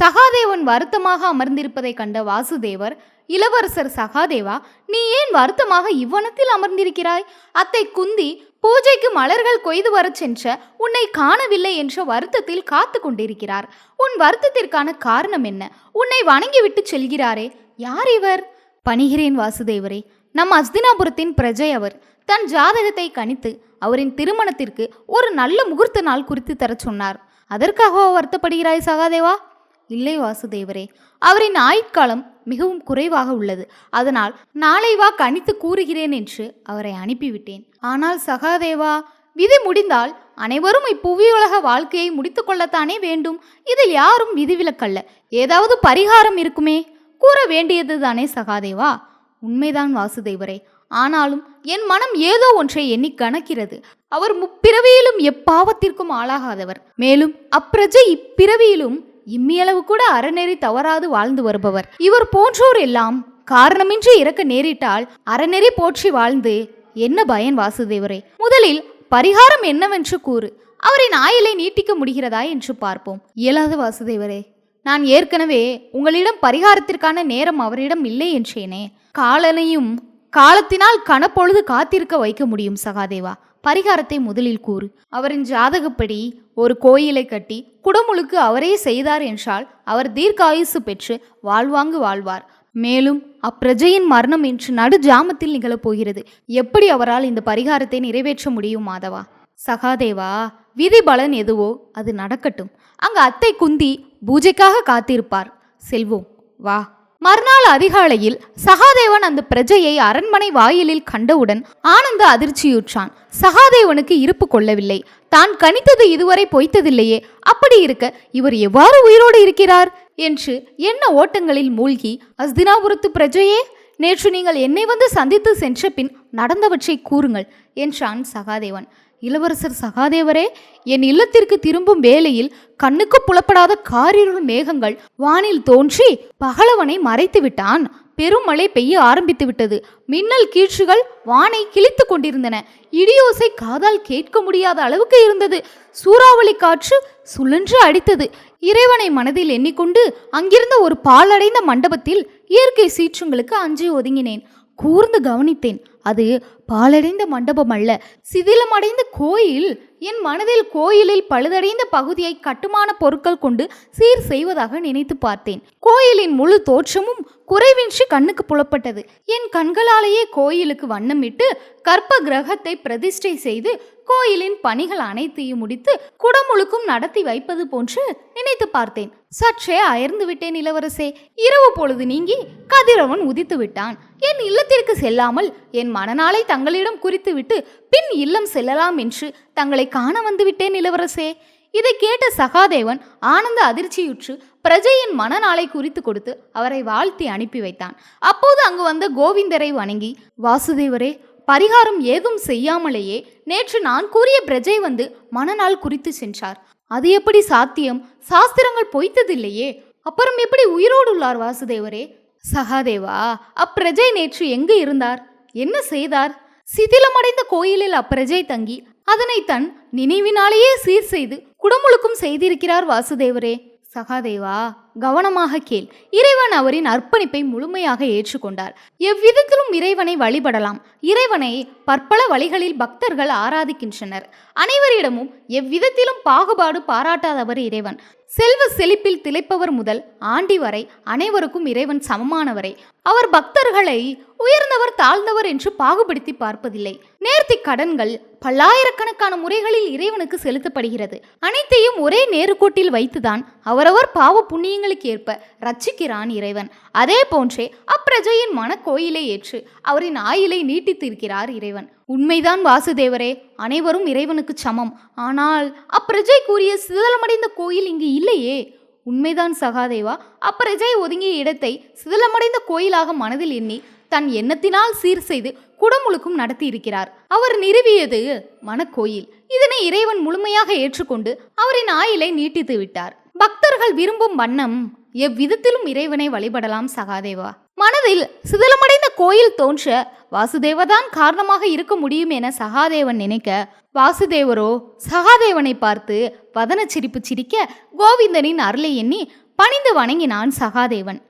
சகாதேவன் வருத்தமாக அமர்ந்திருப்பதை கண்ட வாசுதேவர் இளவரசர் சகாதேவா நீ ஏன் வருத்தமாக இவ்வனத்தில் அமர்ந்திருக்கிறாய்? அத்தை குந்தி பூஜைக்கு மலர்கள் கொய்து வரச் சென்ற உன்னை காணவில்லை என்ற வருத்தத்தில் காத்து கொண்டிருக்கிறார். உன் வருத்தத்திற்கான காரணம் என்ன? உன்னை வணங்கிவிட்டு செல்கிறாரே யார் இவர்? பணிகிறேன் வாசுதேவரே நம் அஸ்தினாபுரத்தின் பிரஜை அவர். தன் ஜாதகத்தை கணித்து அவரின் திருமணத்திற்கு ஒரு நல்ல முகூர்த்த நாள் குறித்து தரச் சொன்னார். அதற்காகவா வருத்தப்படுகிறாய் சகாதேவா? இல்லை வாசுதேவரே அவரின் ஆயுட்காலம் மிகவும் குறைவாக உள்ளது. அதனால் நாளை வா கணித்து கூறுகிறேன் என்று அவரை அனுப்பிவிட்டேன். ஆனால் சகாதேவா விதி முடிந்தால் அனைவரும் இப்புவியுலக வாழ்க்கையை முடித்து கொள்ளத்தானே வேண்டும்? இதில் யாரும் விதிவிலக்கல்ல. ஏதாவது பரிகாரம் இருக்குமே? கூற வேண்டியது தானே சகாதேவா? உண்மைதான் வாசுதேவரே. ஆனாலும் என் மனம் ஏதோ ஒன்றை எண்ணி கணக்கிறது. அவர் முப்பிறவியிலும் எப்பாவத்திற்கும் ஆளாகாதவர். மேலும் அப்பிரஜை இப்பிறவியிலும் இம்மியளவு கூட அறநெறி தவறாது வாழ்ந்து வருபவர். இவர் போன்றோர் எல்லாம் காரணமின்றி இறக்க நேரிட்டால் அறநெறி போற்றி வாழ்ந்து என்ன பயன் வாசுதேவரே? முதலில் பரிகாரம் என்னவென்று கூறு. அவரின் ஆயிலை நீட்டிக்க முடிகிறதா என்று பார்ப்போம். இயலாத வாசுதேவரே நான் ஏற்கனவே உங்களிடம் பரிகாரத்திற்கான நேரம் அவரிடம் இல்லை என்றேனே. காலனையும் காலத்தினால் கணப்பொழுது காத்திருக்க வைக்க முடியும் சகாதேவா. பரிகாரத்தை முதலில் கூறு. அவரின் ஜாதகப்படி ஒரு கோயிலை கட்டி குடமுழுக்கு அவரே செய்தார் என்றால் அவர் தீர்க்காயுசு பெற்று வாழ்வாங்கு வாழ்வார். மேலும் அப்பிரஜையின் மரணம் இன்று நடு ஜாமத்தில் நிகழப்போகிறது எப்படி அவரால் இந்த பரிகாரத்தை நிறைவேற்ற முடியும் மாதவா? சகாதேவா விதி பலன் எதுவோ அது நடக்கட்டும். அங்கு அத்தை குந்தி பூஜைக்காக காத்திருப்பார். செல்வோம். வா. மறுநாள் அதிகாலையில் சகாதேவன் அந்த பிரஜையை அரண்மனை வாயிலில் கண்டவுடன் ஆனந்த அதிர்ச்சியுற்றான். சகாதேவனுக்கு இருப்பு கொள்ளவில்லை. தான் கணித்தது இதுவரை பொய்த்ததில்லையே. அப்படி இருக்க இவர் எவ்வாறு உயிரோடு இருக்கிறார்? என்று என்ன ஓட்டங்களில் மூழ்கி அஸ்தினாபுரத்து பிரஜையே நேற்று நீங்கள் என்னை வந்து சந்தித்து சென்ற பின் நடந்தவற்றை கூறுங்கள் என்றான் சகாதேவன். இளவரசர் சகாதேவரே என் இல்லத்திற்கு திரும்பும் வேளையில் கண்ணுக்கு புலப்படாத காரிருள் மேகங்கள் வானில் தோன்றி பகலவனை மறைத்து விட்டான். பெருமழை பெய்ய ஆரம்பித்து விட்டது. மின்னல் கீழ்ச்சிகள் வானை கிழித்து கொண்டிருந்தன. இடியோசை காதால் கேட்க முடியாத அளவுக்கு இருந்தது. சூறாவளி காற்று சுழன்று அடித்தது. இறைவனை மனதில் எண்ணிக்கொண்டு அங்கிருந்த ஒரு பாலடைந்த மண்டபத்தில் இயற்கை சீற்றங்களுக்கு அஞ்சி ஒதுங்கினேன். கூர்ந்து கவனித்தேன். அது பாலடைந்த மண்டபம் அல்ல. சிதிலமடைந்த கோயில் என் மனதில் கோயிலில் பழுதடைந்த பகுதியை கட்டுமான பொருட்கள் கொண்டு சீர் செய்வதாக நினைத்து பார்த்தேன். கோயிலின் முழு தோற்றமும் குறைவின்றி கண்ணுக்கு புலப்பட்டது. என் கண்களாலேயே கோயிலுக்கு வண்ணமிட்டு கற்ப கிரகத்தை பிரதிஷ்டை செய்து கோயிலின் பணிகள் அனைத்தையும் முடித்து குடமுழுக்கும் நடத்தி வைப்பது போன்று நினைத்து பார்த்தேன். சற்றே அயர்ந்து விட்டேன் இளவரசே. இரவு பொழுது நீங்கி கதிரவன் உதித்து விட்டான். என் இல்லத்திற்கு செல்லாமல் என் மனநாளை தங்களிடம் குறித்துவிட்டு பின் இல்லம் செல்லலாம் என்று தங்களை காண வந்துவிட்டேன் இளவரசே. இதை கேட்ட சகாதேவன் ஆனந்த அதிர்ச்சியுற்று பிரஜையின் மனநாளை குறித்து கொடுத்து அவரை வாழ்த்தி அனுப்பி வைத்தான். அப்போது அங்கு வந்த கோவிந்தரை வணங்கி வாசுதேவரே பரிகாரம் ஏதும் செய்யாமலேயே நேற்று நான் கூறிய பிரஜை வந்து மனநாள் குறித்து சென்றார். அது எப்படி சாத்தியம்? சாஸ்திரங்கள் பொய்த்ததில்லையே. அப்புறம் எப்படி உயிரோடு உள்ளார் வாசுதேவரே? சகாதேவா அப்பிரஜை நேற்று எங்கு இருந்தார்? என்ன செய்தார்? சிதிலமடைந்த கோயிலில் அப்பிரஜை தங்கி அதனை தன் நினைவினாலேயே சீர் செய்து குடமுழுக்கும் செய்திருக்கிறார் வாசுதேவரே. சகாதேவா கவனமாக கேள். இறைவன் அவரின் அர்ப்பணிப்பை முழுமையாக ஏற்றுக்கொண்டார். எவ்விதத்திலும் இறைவனை வழிபடலாம். இறைவனை பற்பல வழிகளில் பக்தர்கள் ஆராதிக்கின்றனர். அனைவரிடமும் எவ்விதத்திலும் பாகுபாடு பாராட்டாதவர் இறைவன். செல்வ செழிப்பில் திளைப்பவர் முதல் ஆண்டி வரை அனைவருக்கும் இறைவன் சமமானவரை. அவர் பக்தர்களை உயர்ந்தவர் தாழ்ந்தவர் என்று பாகுபடுத்தி பார்ப்பதில்லை. நேர்த்தி கடன்கள் பல்லாயிரக்கணக்கான முறைகளில் இறைவனுக்கு செலுத்தப்படுகிறது. அனைத்தையும் ஒரே நேருக்கோட்டில் வைத்துதான் அவரவர் பாவ புண்ணியங்களுக்கு ஏற்ப ரட்சிக்கிறான் இறைவன். அதே போன்றே அப்பிரஜையின் மனக்கோயிலை ஏற்று அவரின் ஆயிலை நீட்டித்திருக்கிறார் இறைவன். உண்மைதான் வாசுதேவரே அனைவரும் இறைவனுக்கு சமம். ஆனால் அப்பிரஜை கூறிய சிதலமடைந்த கோயில் இங்கு இல்லையே? உண்மைதான் சகாதேவா அப்பிரஜை ஒதுங்கிய இடத்தை சிதலமடைந்த கோயிலாக மனதில் எண்ணி தன் எண்ணத்தினால் சீர் செய்து குடமுழுக்கும் நடத்தி இருக்கிறார் அவர் நிறுவியது மனக்கோயில் இதனை இறைவன் முழுமையாக ஏற்றுக்கொண்டு அவரின் ஆயிலை நீட்டித்து விட்டார். பக்தர்கள் விரும்பும் வண்ணம் எவ்விதத்திலும் இறைவனை வழிபடலாம் சகாதேவா. மனதில் சிதிலமடைந்த கோயில் தோன்ற வாசுதேவதான் காரணமாக இருக்க முடியும் என சகாதேவன் நினைக்க வாசுதேவரோ சகாதேவனை பார்த்து வதன சிரிப்பு சிரிக்க கோவிந்தனின் அருளை எண்ணி பணிந்து வணங்கினான் சகாதேவன்.